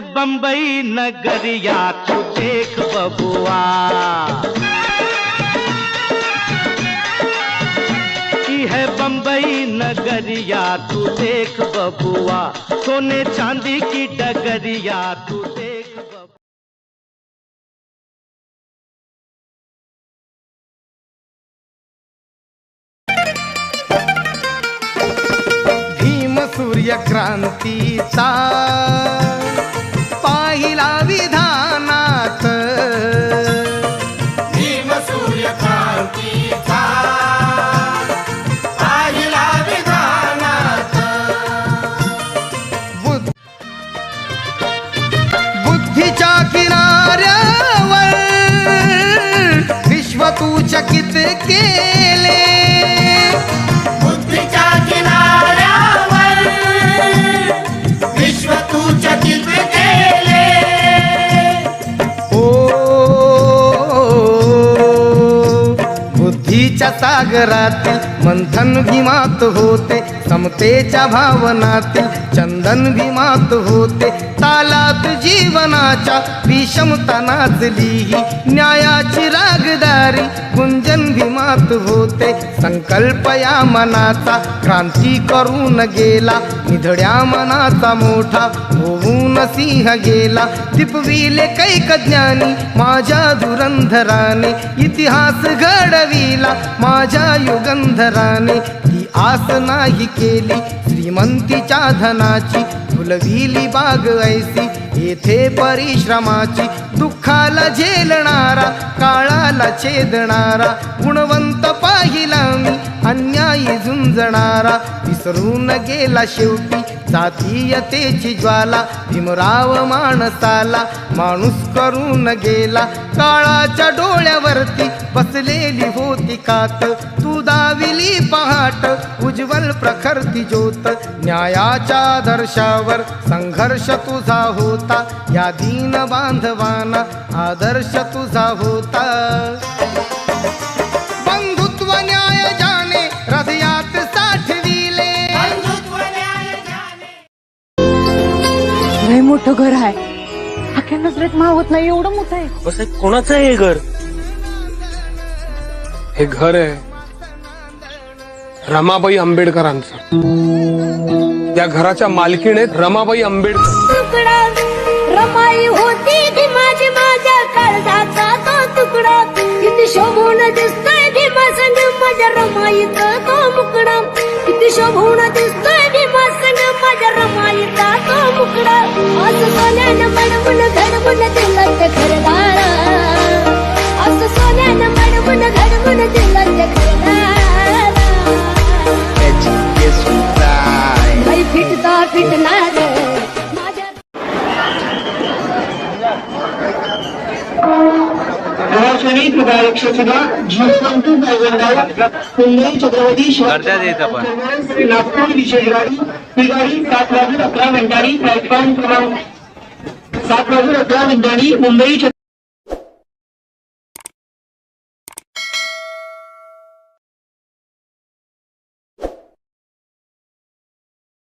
बम्बई नगरिया तू देख बबुआ। है बम्बई नगरिया तू देख बबुआ। सोने चांदी की डगरिया तू देख बबुआ। सूर्य क्रांतीचा सागरातील मंथन भीमात होते समतेच्या भावनातील चंदन भीमात होते. तालात जीवनाच्या विषमता नाचली ही न्यायाची रागदारी गुंजन भीमात होते. संकल्प या मनाचा क्रांती करून गेला निधड्या मनाचा मोठा होऊन सिंह गेला. दिपविले कैक ज्ञानी माझ्या धुरंधराने इतिहास घडविला. माझ्या युगंधराने ती आस नाही केली. श्रीमंतीच्या धनाची फुलविली बाग ऐसी येथे परिश्रमाची दुःखाला झेलणारा काळाला छेदणारा गुणवंत पाहिला मी अन्यायी झुंजणारा विसरून गेला शेवटी. जातीयतेची ज्वाला भीमराव माणसाला. माणूस करून गेला काळाच्या डोळ्यावरती. बसलेली होती कात तू दाविली पहाट. उज्ज्वल प्रखरती ज्योत न्यायाच्या आदर्शावर संघर्ष तुझा होता या दीन बांधवाना. आदर्श तुझा होता. लय मोठं घर आहे. अख्या नजरेत मावत नाही एवढं मोठं आहे. कसं कोणाचं आहे हे घर? हे घर आहे रमाबाई आंबेडकरांचं. या घराच्या आहेत रमाबाई आंबेडकर. रमाई होती ती माझी माझ्या काळजाचा तो तुकडा. किती शोभून दिसतोय भीमा संग माझ्या रमाईचा तो मुकडा. किती शोभून दिसतोय भीमा आज सोन्यानं मडवून घडवून दिलं घरदार आज सोन्यानं मडवून घडवून दिलं ते घरदार फिटता फिटणार. माझ्या महाराष्ट्राने प्रकार एकशे सुद्धा जीवसंत कुंडई छत्रपती शिवाजी नागपूर विशेष गाडी ही सात वाजून अकरा मिनिटांनी प्लॅटफॉर्म क्रमांक सात वाजून अकरा मिनिटांनी मुंबई